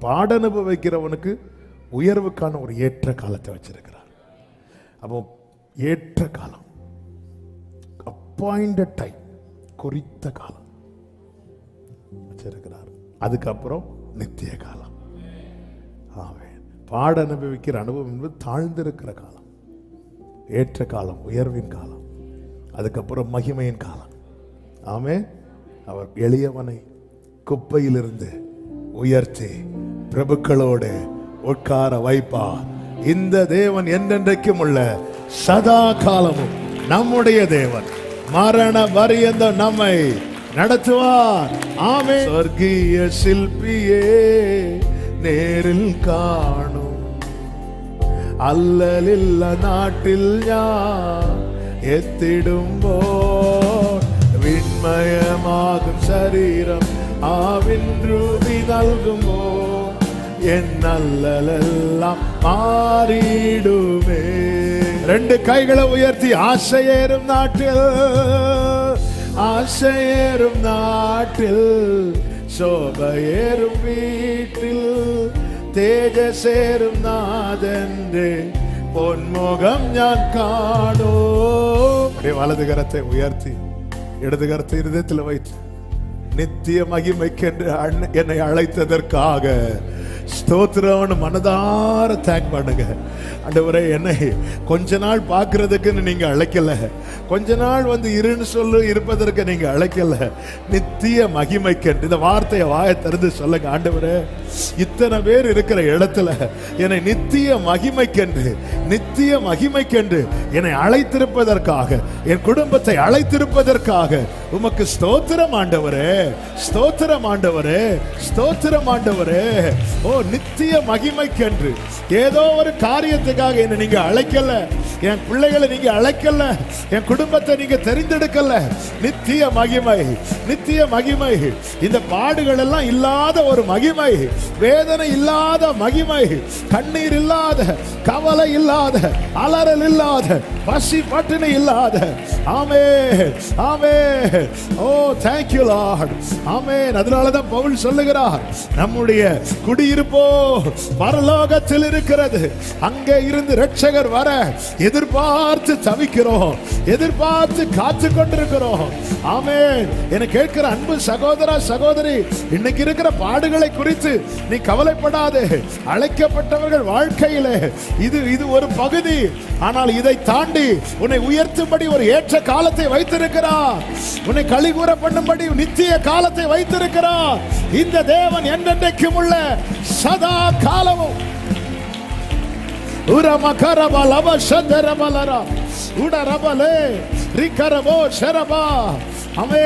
பாடனுபவிக்கிறவனுக்கு உயர்வுக்கான ஒரு ஏற்ற காலத்தை வச்சிருக்கிறார். அப்போ ஏற்ற காலம். அப்பாயிண்டட் டைம் குறித்த காலம். வச்சிருக்கிறார். அதுக்கப்புறம் நித்திய காலம். ஆவேன் பாட அனுபவிக்கிற அனுபவம் என்பது தாழ்ந்திருக்கிற காலம். ஏற்ற காலம் உயர்வின் காலம். அதுக்கப்புறம் மகிமையின் காலம். ஆமே அவர் எளியவனை குப்பையிலிருந்து உயர்த்தி பிரபுக்களோடு உட்கார வைப்பார். இந்த தேவன் என்றென்றைக்கும் உள்ள சதா காலமும் நம்முடைய தேவன். மரண வரியந்த நம்மை நடத்துவார். ஆமே சொர்க்கிய சில்பியே நேரில் காணும். அல்லலில்ல நாட்டில் யார் எத்திடும்போ விண்மயமாகும் சரீரம் ஆவின் ரூபி நல்குமோ. என் நல்லலெல்லாம் மாறிடுமே. ரெண்டு கைகளை உயர்த்தி ஆசையேறும் நாட்டில் ஆசையேறும் நாட்டில் சோபையேறும் வீட்டில் தேஜசேரும் நாதென்று பொன்முகம் ஞான் காணோ வலது கரத்தை உயர்த்தி இடது கரத்தை இருதயத்தில் வைத்து நித்திய மகிமைக்கென்று என்னை அழைத்ததற்காக ஸ்தோத்திரம்னு மனதார தேங்க் பண்ணுங்க. ஆண்டவரே என்னை கொஞ்ச நாள் பார்க்கறதுக்குன்னு நீங்க அழைக்கல. கொஞ்ச நாள் வந்து இருன்னு சொல்லு இருப்பதற்கு நீங்க அழைக்கலை. நித்திய மகிமைக்கென்று இந்த வார்த்தையை வாயை திறந்து சொல்லுங்க ஆண்டவரே. இத்தனை பேர் இருக்கிற இடத்துல என்னை நித்திய மகிமைக்கென்று நித்திய மகிமைக்கென்று என்னை அழைத்திருப்பதற்காக என் குடும்பத்தை அழைத்திருப்பதற்காக உமக்கு ஸ்தோத்திரம் ஆண்டவரே ஸ்தோத்திரம் ஆண்டவரே ஸ்தோத்திரம் ஆண்டவரே. ஓ நித்திய மகிமைக்கென்று. ஏதோ ஒரு காரியத்துக்காக என்னை நீங்க அழைக்கல. என் பிள்ளைகளை நீங்க அழைக்கல. என் குடும்பத்தை நீங்க தெரிந்தெடுக்கல. நித்திய மகிமை நித்திய மகிமை. இந்த பாடுகள் எல்லாம் இல்லாத ஒரு மகிமை. வேதனை இல்லாத மகிமை. கண்ணீர் இல்லாத கவலை இல்லாத அலறல் இல்லாத பசி பட்டினி இல்லாத. ஆமே ஆமே ஓ தேங்க்யூ லார்ட் ஆமேன். அதனால தான் பவுல் சொல்லுகிறார் நம்முடைய குடியிருப்போ பரலோகத்தில் இருக்கிறது. அங்கே இருந்து ரட்சகர் வர எதிர்பார்த்து தவிக்கிறோம். எதிர்பார்த்து காத்து கொண்டிருக்கிறோம். ஆமே என கேட்கிற அன்பு சகோதரா சகோதரி இன்னைக்கு இருக்கிற பாடுகளை குறித்து நீ கவலைப்படாதே. அழைக்கப்பட்டவர்கள் வாழ்க்கையிலே இது இது ஒரு பகுதி. ஆனால் இதை தாண்டி உன்னை உயர்த்தும்படி ஒரு ஏற்ற காலத்தை வைத்திருக்கிறார். உன்னை கழிகூற பண்ணும்படி நித்திய காலத்தை வைத்திருக்கிறார். இந்த தேவன் என்றென்றைக்கும் உள்ள சதா காலமும். உரமகரப லப சந்தரபலரா உடரபலே ரிகரபோ ஷரபா. அமே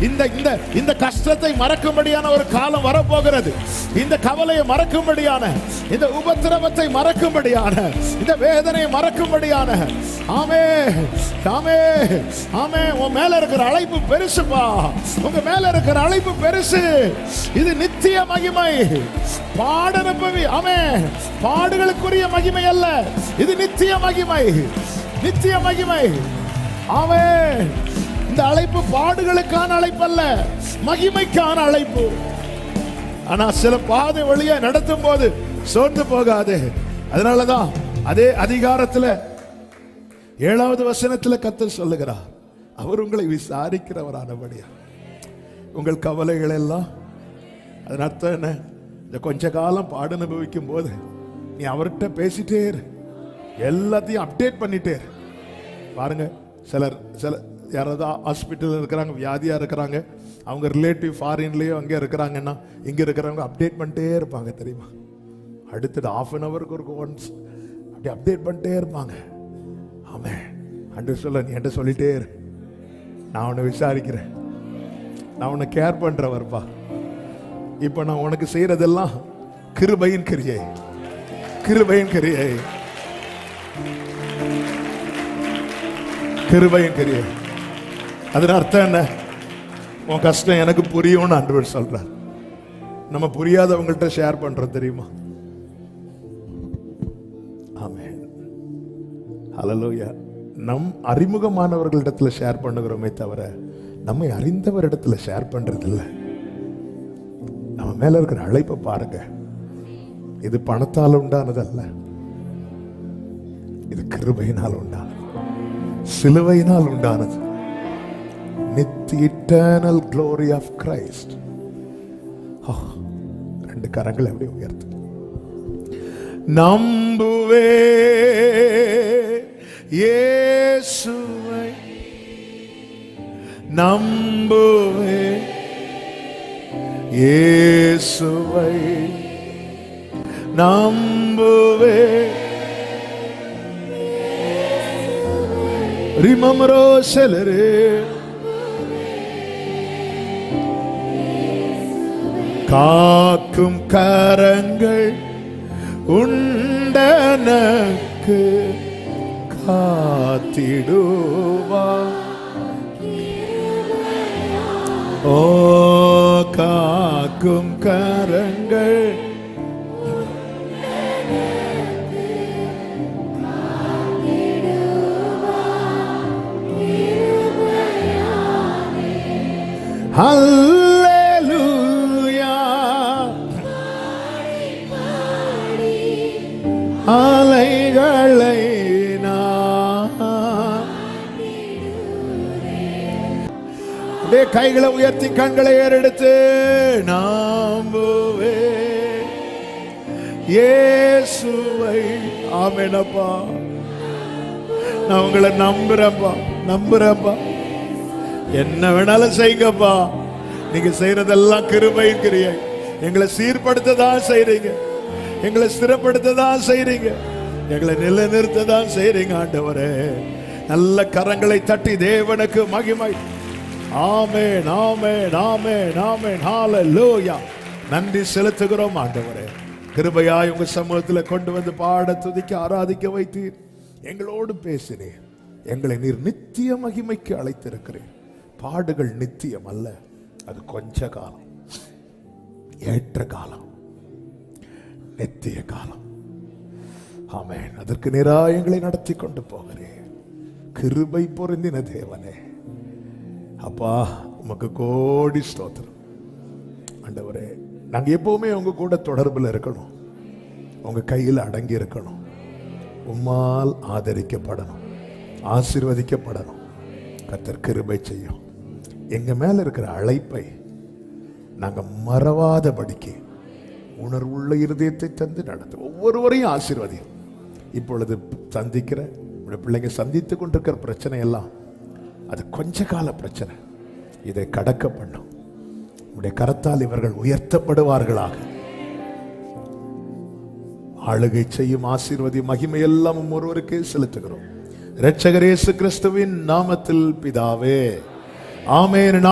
இந்த இந்த இந்த கஷ்டத்தை மறக்கும்படியான ஒரு காலம் வரப்போகிறது. இந்த கவலையை மறக்கும்படியான இந்த உபத்திரவத்தை மறக்கும்படியான இந்த வேதனையை மறக்கும்படியான. ஆமே ஆமே ஆமே உன் மேல இருக்கிற அழைப்பு பெருசுப்பா. உங்க மேல இருக்கிற அழைப்பு பெருசு. இது நித்திய மகிமை. பாடனுப்பவி. ஆமே பாடுகளுக்குரிய மகிமை அல்ல. இது நித்திய மகிமை. நித்திய மகிமை. ஆமே இந்த அழைப்பு பாடுகளுக்கான அழைப்பு அல்ல மகிமைக்கான அழைப்பு. ஆனா சில பாதை வழியா நடத்தும் போது சோர்ந்து போகாது. அதனாலதான் அதே அதிகாரத்துல ஏழாவது வசனத்துல கத்த சொல்லுகிறார் அவர் உங்களை விசாரிக்கிறவரானபடியா. உங்கள் கவலைகள் எல்லாம் அதன் அர்த்தம் என்ன? இந்த கொஞ்ச காலம் பாடு அனுபவிக்கும் போது நீ அவர்கிட்ட பேசிட்டே இரு. எல்லாத்தையும் அப்டேட் பண்ணிட்டே பாருங்க சிலர் சில யாராவது ஹாஸ்பிட்டலில் இருக்கிறாங்க வியாதியாக இருக்கிறாங்க அவங்க ரிலேட்டிவ் ஃபாரின்லேயோ அங்கே இருக்கிறாங்கன்னா இங்கே இருக்கிறவங்க அப்டேட் பண்ணிட்டே இருப்பாங்க தெரியுமா? அடுத்தது ஆஃப் அன் ஹவருக்கு ஒரு ஒன்ஸ் அப்படி அப்டேட் பண்ணிட்டே இருப்பாங்க. ஆமே அன்று சொல்ல நீ என்கிட்ட சொல்லிட்டே இரு. நான் உன்னை விசாரிக்கிறேன். நான் உன்னை கேர் பண்ணுறவர்ப்பா இப்போ நான் உனக்கு செய்கிறதெல்லாம் கிருபையின் கிரியை. கிருபையின் கிரியை. கிருபையின் கிரியை. அதன் அர்த்தம் என்ன உன் கஷ்டம் எனக்கு புரியும்னு ஆண்டவர் சொல்றார் நம்ம புரியாதவங்கள்ட்ட ஷேர் பண்றோம் தெரியுமா ஆமே ஹலலோயா நம் அறிமுகமானவர்களிடத்துல ஷேர் பண்ணுகிறோமே தவிர நம்மை அறிந்தவரிடத்துல ஷேர் பண்றது நம்ம மேல இருக்கிற அழைப்பை பாருங்க இது பணத்தால் உண்டானதல்ல இது கிருபையினால் உண்டானது சிலுவையினால் உண்டானது eternal glory of Christ. രണ്ട് കരങ്ങൾ എവിടെ ഉയർത്തി നമ്പുവേ യേശുവൈ നമ്പുവേ യേശുവൈ നമ്പുവേ റിമമറോ ശലരേ காக்கும் கரங்கள் உண்டனக்கு காத்திடுவா ஓ காக்கும் கரங்கள் Hallelujah. அப்படியே கைகளை உயர்த்தி கண்களை ஏறெடுத்து நாம்புவே இயேசுவை. ஆமெனப்பா. நான் உங்களை நம்புறப்பா நம்புறப்பா என்ன வேணாலும் செய்யுங்கப்பா நீங்க செய்யறதெல்லாம் கிருபையின் கிரியை. எங்களை சீர்படுத்த தான் செய்றீங்க. எங்களை ஸ்திரப்படுத்த தான் செய்றீங்க. எங்களை நிலைநிறுத்த தான் செய்றீங்க ஆண்டவரே. நல்ல கரங்களை தட்டி தேவனுக்கு மகிமை. ஆமேன் ஆமேன் ஆமேன் ஆமேன். ஹalleluya. நன்றி செலுத்துகிறோம் ஆண்டவரே. கிருபையாய் உங்க சமூகத்தில் கொண்டு வந்து பாட துதிக்க ஆராதிக்க வைத்தீர். எங்களோடு பேசினீர். எங்களை நீர் நித்திய மகிமைக்கு அழைத்திருக்கிறேன் பாடுகள் நித்தியம் அல்ல அது கொஞ்ச காலம். ஏற்ற காலம். நித்திய காலம். ஆமேன். அதற்கு நேரா எங்களை நடத்தி கொண்டு போகிறேன் கிருபை பொருந்தின தேவனே. அப்பா உமக்கு கோடி ஸ்தோத்திரம். ஆண்டவரே நாங்கள் எப்போவுமே உங்க கூட தொடர்பில் இருக்கணும். உங்க கையில் அடங்கி இருக்கணும். உம்மால் ஆதரிக்கப்படணும். ஆசீர்வதிக்கப்படணும். கத்தர் கிருபை செய்யும். எங்க மேல இருக்கிற அழைப்பை நாங்கள் மறவாதபடிக்கு உணர்வுள்ள இருதயத்தை தந்து நடத்து ஒவ்வொருவரையும் ஆசீர்வதியும். இப்பொழுது சந்திக்கிற பிள்ளைங்க சந்தித்து கொண்டிருக்கிற பிரச்சனை எல்லாம் கொஞ்ச கால பிரச்சனை இதை கடக்க பண்ணும். உடைய கரத்தால் இவர்கள் உயர்த்தப்படுவார்களாக. ஆளுகை செய்யும் ஆசீர்வதி மகிமை எல்லாம் ஒருவருக்கே செலுத்துகிறோம். இரட்சகரேசு கிறிஸ்துவின் நாமத்தில் பிதாவே. ஆமென்.